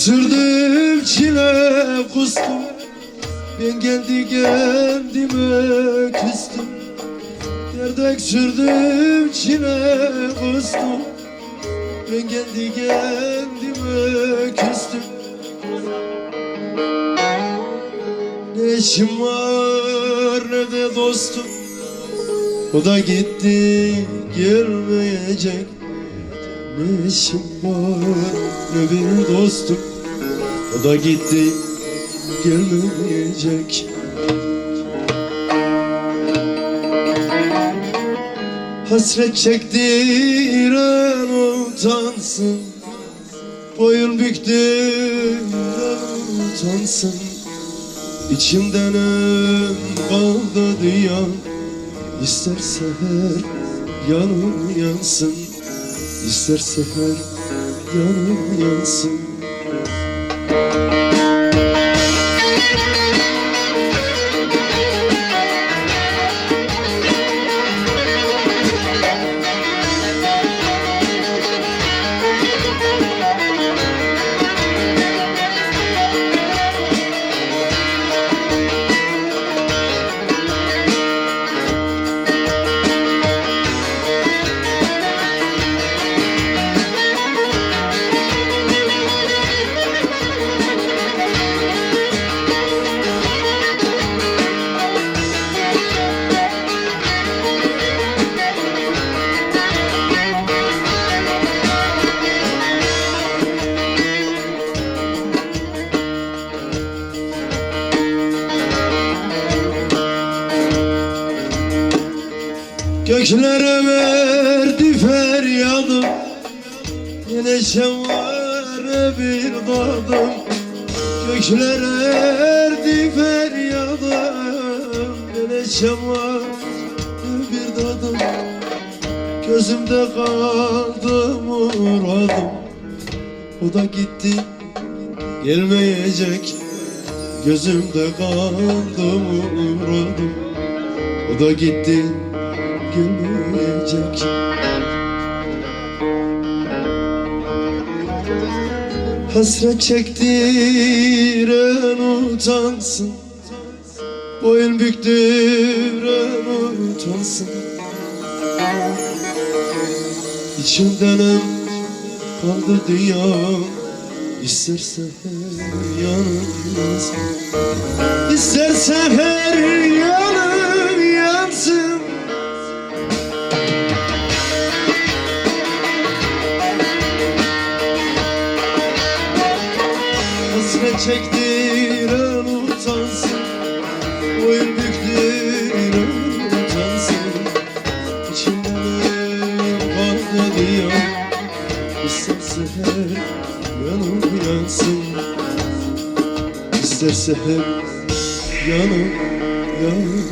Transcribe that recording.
sürdüm çile kustum. Ben kendi kendime küstüm. Gerdek sürdüm çile kustum. Ben kendi kendime küstüm. Ne işim var ne de dostum. O da gitti gelmeyecek Ne işim var? Ne bir dostum. O da gitti. Gelmeyecek. Hasret çektiren utansın. Boyun büktüren utansın. İçimden ön kaldı duyan İsterse her yanım yansın İsterse her yanım yansın Göklere verdi feryadım Yine şemare bir dadım Göklere verdi feryadım Yine şemare bir dadım Gözümde kaldı muradım. O da gitti gelmeyecek. Gözümde kaldı muradım. O da gitti gelmeyecek Hasret çektiren utansın. Boyun büktüren utansın. İçimden em kaldı dünya. İsterse her yanım yansın İsterse her yanım çektiren utansın. Boyun büktüren utansın. İçimden kaldı diyor İsterse her yanım yansın. İsterse her yanım yansın